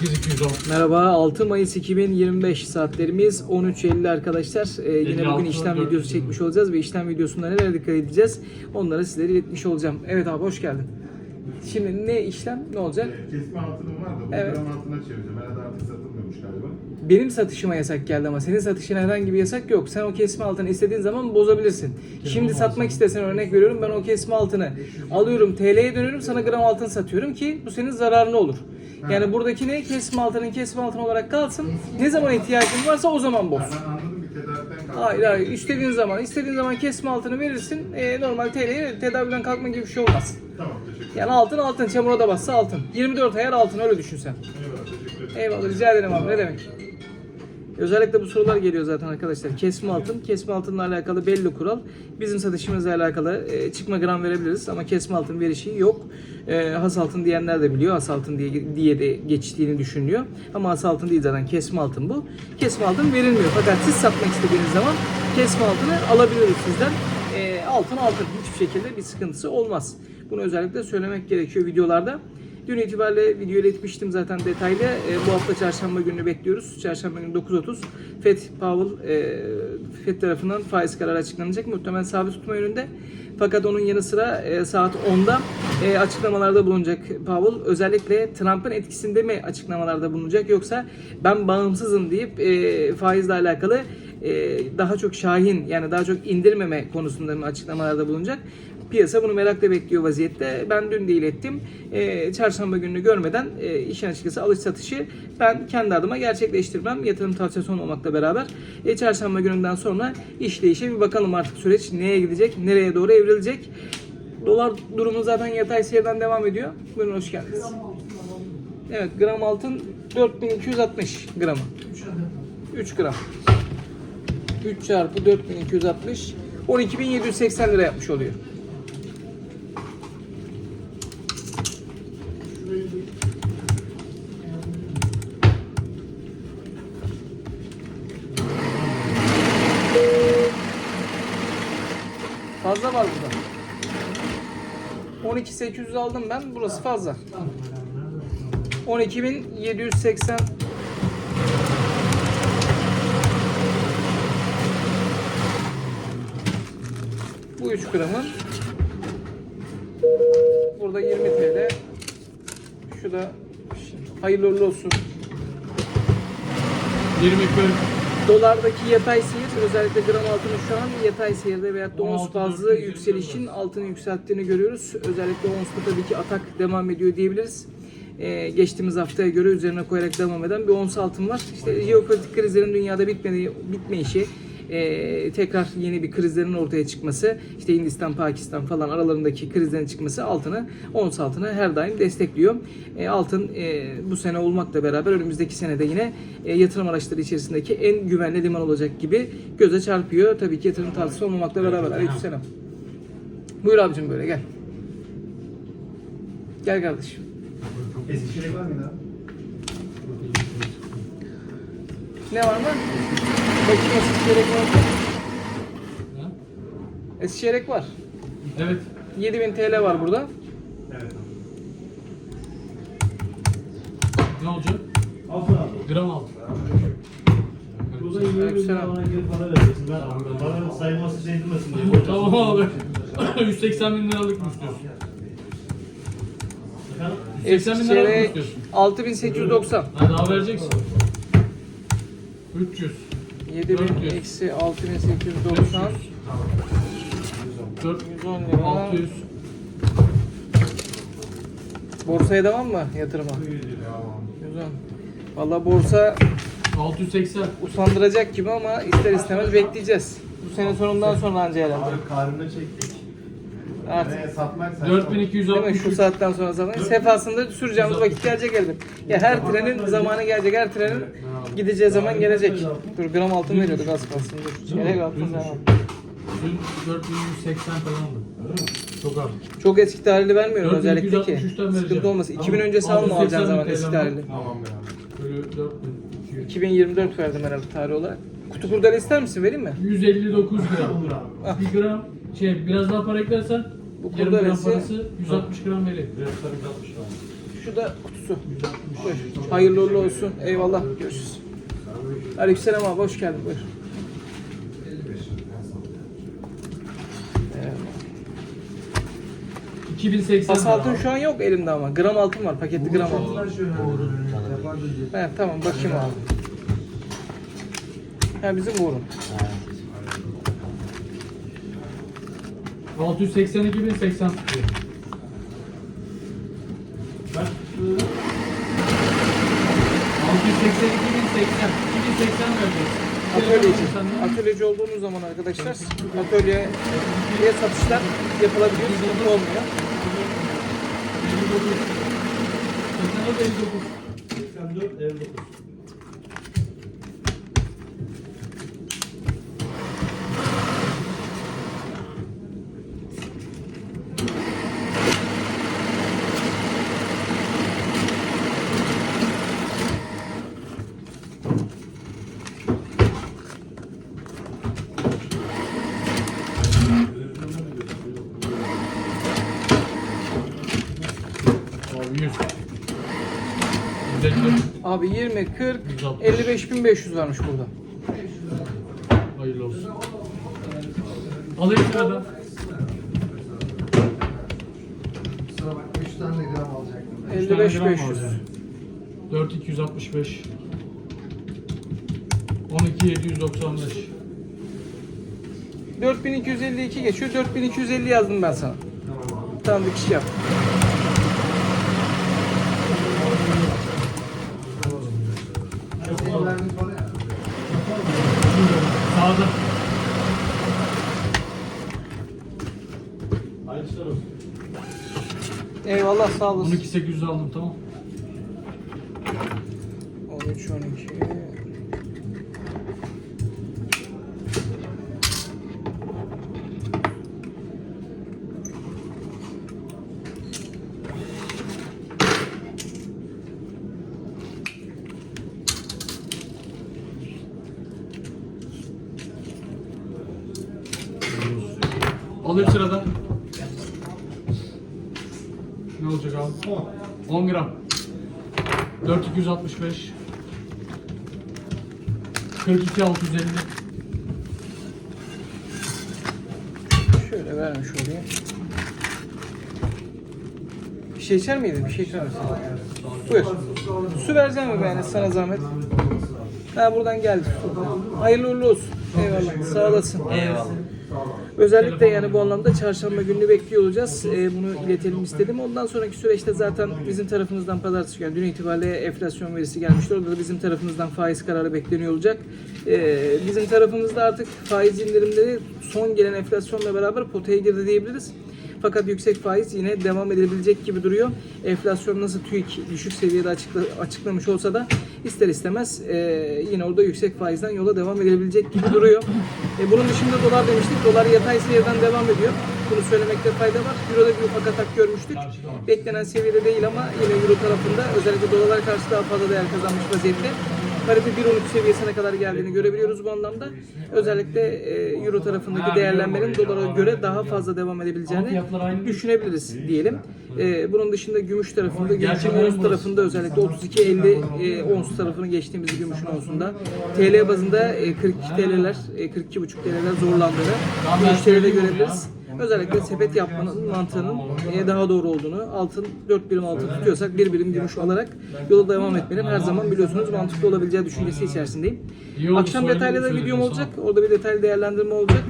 28210. Merhaba 6 Mayıs 2025 saatlerimiz 13.50 arkadaşlar. Ee, yine 56, bugün işlem 400. videosu çekmiş olacağız ve işlem videosunda nelere dikkat edeceğiz onları sizlere iletmiş olacağım. Evet abi hoş geldin. Şimdi ne işlem ne olacak? Kesme altınım var da bu Evet. gram altına çevireceğim. Herhalde artık satılmıyormuş galiba. Benim satışıma yasak geldi ama senin satışına herhangi bir yasak yok. Sen o kesme altını istediğin zaman bozabilirsin. Şimdi satmak istesen örnek veriyorum ben o kesme altını alıyorum TL'ye dönüyorum sana gram altın satıyorum ki bu senin zararına olur. Yani buradaki ne kesme altının kesme altın olarak kalsın. Ne zaman ihtiyacın varsa o zaman boz. Hayır hayır istediğin zaman istediğin zaman kesme altını verirsin. Ee, normal TL'ye tedaviden kalkma gibi bir şey olmaz. Tamam teşekkür. Yani altın altın çamura da bassa altın. 24 ayar altın öyle düşün sen. Eyvallah teşekkür ederim. Eyvallah rica ederim abi ne demek. Özellikle bu sorular geliyor zaten arkadaşlar. Kesme altın, kesme altınla alakalı belli kural. Bizim satışımızla alakalı e, çıkma gram verebiliriz ama kesme altın verişi yok. E, has altın diyenler de biliyor. Has altın diye, diye de geçtiğini düşünüyor. Ama has altın değil zaten kesme altın bu. Kesme altın verilmiyor. Fakat siz satmak istediğiniz zaman kesme altını alabiliyoruz sizden. E, altın altın hiçbir şekilde bir sıkıntısı olmaz. Bunu özellikle söylemek gerekiyor videolarda. Dün itibariyle video iletmiştim zaten detaylı. E, bu hafta çarşamba gününü bekliyoruz. Çarşamba günü 9.30 FED Powell e, FED tarafından faiz kararı açıklanacak. Muhtemelen sabit tutma yönünde. Fakat onun yanı sıra e, saat 10'da e, açıklamalarda bulunacak Powell. Özellikle Trump'ın etkisinde mi açıklamalarda bulunacak yoksa ben bağımsızım deyip e, faizle alakalı e, daha çok şahin yani daha çok indirmeme konusunda mı açıklamalarda bulunacak? Piyasa bunu merakla bekliyor vaziyette. Ben dün de ilettim. Ee, çarşamba gününü görmeden e, işin açıkçası alış satışı ben kendi adıma gerçekleştirmem. Yatırım tavsiyesi olmamakla beraber. E, çarşamba gününden sonra işleyişe bir bakalım artık süreç neye gidecek, nereye doğru evrilecek. Dolar durumu zaten yatay seyreden devam ediyor. Buyurun hoş geldiniz. Evet gram altın 4260 gramı. 3 gram. 3 çarpı 4260 12780 lira yapmış oluyor. Fazla var burada. 12800 aldım ben. Burası fazla. 12780 Bu 3 gramın burada 20 TL. Şu da hayırlı olsun. 20 40. Dolardaki yatay seyir özellikle gram altının şu an yatay seyirde veyahut da ons 16, bazlı 420 yükselişin altını yükselttiğini görüyoruz. Özellikle onsta tabii ki atak devam ediyor diyebiliriz. Ee, geçtiğimiz haftaya göre üzerine koyarak devam eden bir ons altın var. İşte jeopolitik krizlerin dünyada bitmediği, bitmeyişi, ee, tekrar yeni bir krizlerin ortaya çıkması, işte Hindistan, Pakistan falan aralarındaki krizlerin çıkması altını, ons altını her daim destekliyor. Ee, altın e, bu sene olmakla beraber önümüzdeki senede yine e, yatırım araçları içerisindeki en güvenli liman olacak gibi göze çarpıyor. Tabii ki yatırım tavsiyesi olmamakla beraber. Aleykümselam. Buyur abicim böyle gel. Gel kardeşim. Eskişehir var mıydı abi? Ne var mı? Bakayım Eskişehirek var mı? Ha? Eskişehirek var. Evet. 7000 TL var burada. Evet. Ne olacak? Altın abi. Gram altın. Burada 20 bin lira bana geri para vereceksin. Ben bana sayılması şey edilmesin diye. tamam abi. 180 bin liralık mı istiyorsun? Efendim? 180 bin liralık mı Eskişehirek istiyorsun? 6890. Ha daha vereceksin. 300. 7000 400. eksi 6890. 400. 110 lira. 600. Borsaya devam mı yatırıma? 110. Valla borsa 680. usandıracak gibi ama ister istemez bekleyeceğiz. Bu sene sonundan sonra anca herhalde. Abi çektik. Artık. Nereye satmak sen? Değil mi? 4260. Şu saatten sonra zaten sefasında süreceğimiz vakit gelecek elbet. Ya her trenin zamanı gelecek, her trenin gideceği zaman gelecek. Dur gram altın veriyorduk az kalsın. Dur. Çeyrek altın sen al. Dün 4180 falandı. Çok az. Çok eski tarihli vermiyorum özellikle ki. 4263'ten vereceğim. Sıkıntı olmasın. 2000 öncesi Tamam. alma alacağın 680 zaman bin eski TL tarihli. Tamam be abi. Böyle 4200. 2024 verdim herhalde tarih olarak. Kutu kurdele ister misin? Vereyim mi? 159 gram. Olur abi. 1 gram şey biraz daha para eklersen Bu yarım gram kurdelesi- parası 160 gram verir. Biraz tabii 60 lira. Şu da kutusu. Buyur. Hayırlı uğurlu olsun. Eyvallah. Görüşürüz. Aleykümselam abi hoş geldin. Buyur. Evet. 2080 Pas altın şu an yok elimde ama. Gram altın var. Paketli gram altın. He, tamam bakayım abi. Ha bizim bu ürün. 682 bin 80 tutuyor. Bak. 682 bin 80. 2080 vereceğiz. Atölyeci. Atölyeci olduğunuz zaman arkadaşlar atölyeye satışlar yapılabiliyor. Sıkıntı olmuyor. 59. 89 59. 84, 59. Abi 20, 40, 160. 55.500 varmış burada. Hayırlı olsun. Alayım sırada. Kusura bakma 3 tane gram alacaktım. 3 tane 55 gram 500. var yani. 4265. 12795. 4252 geçiyor. 4250 yazdım ben sana. Tamam bir kişi yap. Senin verdiğin para ya. Sağda. Hayırlı işler olsun. Eyvallah sağ olasın. 12800 aldım tamam. 13 12. Alayım sırada. Ne olacak abi? 10 gram. 4265. 42 650. Şöyle vermiş olayım. Bir şey içer miydin? Bir şey içer misin? Buyur. Su vereceğim mi yani sana zahmet? Ha buradan geldi. Hayırlı uğurlu olsun. Eyvallah. Sağ olasın. Eyvallah. Özellikle yani bu anlamda çarşamba gününü bekliyor olacağız. Ee, bunu iletelim istedim. Ondan sonraki süreçte zaten bizim tarafımızdan pazartesi günü dün itibariyle enflasyon verisi gelmiştir. Orada da bizim tarafımızdan faiz kararı bekleniyor olacak. Ee, bizim tarafımızda artık faiz indirimleri son gelen enflasyonla beraber potaya girdi diyebiliriz. Fakat yüksek faiz yine devam edilebilecek gibi duruyor. Enflasyon nasıl TÜİK düşük seviyede açıkla, açıklamış olsa da ister istemez e, yine orada yüksek faizden yola devam edilebilecek gibi duruyor. E, bunun dışında dolar demiştik. Dolar yatay seviyeden devam ediyor. Bunu söylemekte fayda var. Euro'da bir ufak atak görmüştük. Beklenen seviyede değil ama yine Euro tarafında özellikle dolara karşı daha fazla değer kazanmış vaziyette. Parite 1.13 seviyesine kadar geldiğini görebiliyoruz bu anlamda. Özellikle e, Euro tarafındaki değerlenmenin dolara göre daha fazla devam edebileceğini düşünebiliriz diyelim. E, bunun dışında gümüş tarafında, gümüşün ons tarafında özellikle 32-50 e, ons tarafını geçtiğimiz gümüşün onsunda. TL bazında e, 42 TL'ler, e, 42,5 TL'ler zorlandığını gümüş TL'de görebiliriz. Özellikle sepet yapmanın mantığının e, daha doğru olduğunu, altın 4 birim altın tutuyorsak bir birim gümüş alarak yola devam etmenin her zaman biliyorsunuz mantıklı olabileceği düşüncesi içerisindeyim. Akşam detaylı da videom olacak. Orada bir detaylı değerlendirme olacak.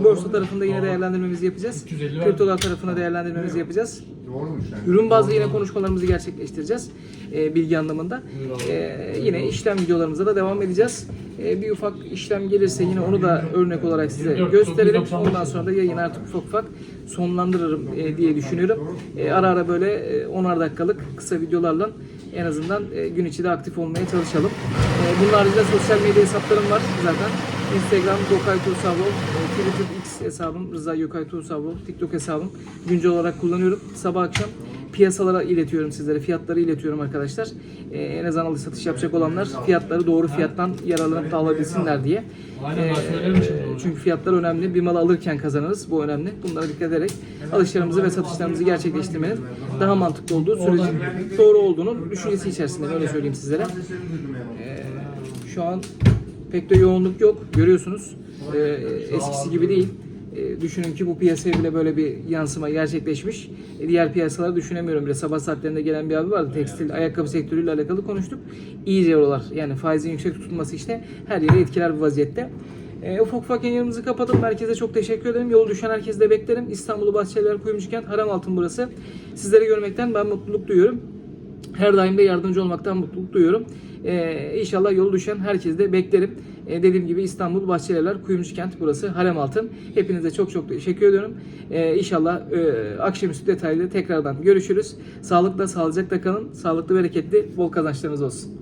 E, borsa tarafında yine değerlendirmemizi yapacağız. 350 var. Kriptolar tarafına değerlendirmemizi yapacağız. Doğrumuş yani. Ürün bazlı yine konuşmalarımızı gerçekleştireceğiz e, bilgi anlamında. E, yine işlem videolarımıza da devam edeceğiz. E, bir ufak işlem gelirse yine onu da örnek olarak size 24, gösterelim. 995. Ondan sonra da yayını artık ufak ufak sonlandırırım e, diye düşünüyorum. E, ara ara böyle e, 10'ar dakikalık kısa videolarla en azından e, gün içi de aktif olmaya çalışalım. E, bunun haricinde sosyal medya hesaplarım var zaten. Instagram Gokay Tuğsavol, e, Twitter X hesabım Rıza Gökay Tuğsavol, TikTok hesabım güncel olarak kullanıyorum. Sabah akşam piyasalara iletiyorum sizlere. Fiyatları iletiyorum arkadaşlar. E, en azından alış satış yapacak olanlar fiyatları doğru fiyattan yararlanıp da alabilsinler diye. E, doğru. çünkü fiyatlar önemli. Bir malı alırken kazanırız. Bu önemli. Bunlara dikkat ederek alışlarımızı ve satışlarımızı gerçekleştirmenin daha mantıklı olduğu sürecin doğru olduğunu düşüncesi içerisinde öyle söyleyeyim sizlere. Ee, şu an pek de yoğunluk yok. Görüyorsunuz. Ee, eskisi gibi değil. Düşünün ki bu piyasaya bile böyle bir yansıma gerçekleşmiş. E, diğer piyasaları düşünemiyorum bile. Sabah saatlerinde gelen bir abi vardı. Tekstil, ayakkabı sektörüyle alakalı konuştuk. İyice oralar. Yani faizin yüksek tutulması işte her yeri etkiler bu vaziyette. E, ufak ufak yayınımızı kapatalım. Herkese çok teşekkür ederim. Yolu düşen herkese de beklerim. İstanbul'u Bahçeliler Kuyumcukent, Haram Altın burası. Sizleri görmekten ben mutluluk duyuyorum. Her daim de yardımcı olmaktan mutluluk duyuyorum. Ee, inşallah yolu düşen herkesi de beklerim. Ee, dediğim gibi İstanbul Bahçeliler Kuyumcu Kent burası Harem Altın. Hepinize çok çok teşekkür ediyorum. Ee, inşallah e, akşamüstü detaylı tekrardan görüşürüz. Sağlıkla sağlıcakla kalın. Sağlıklı bereketli bol kazançlarınız olsun.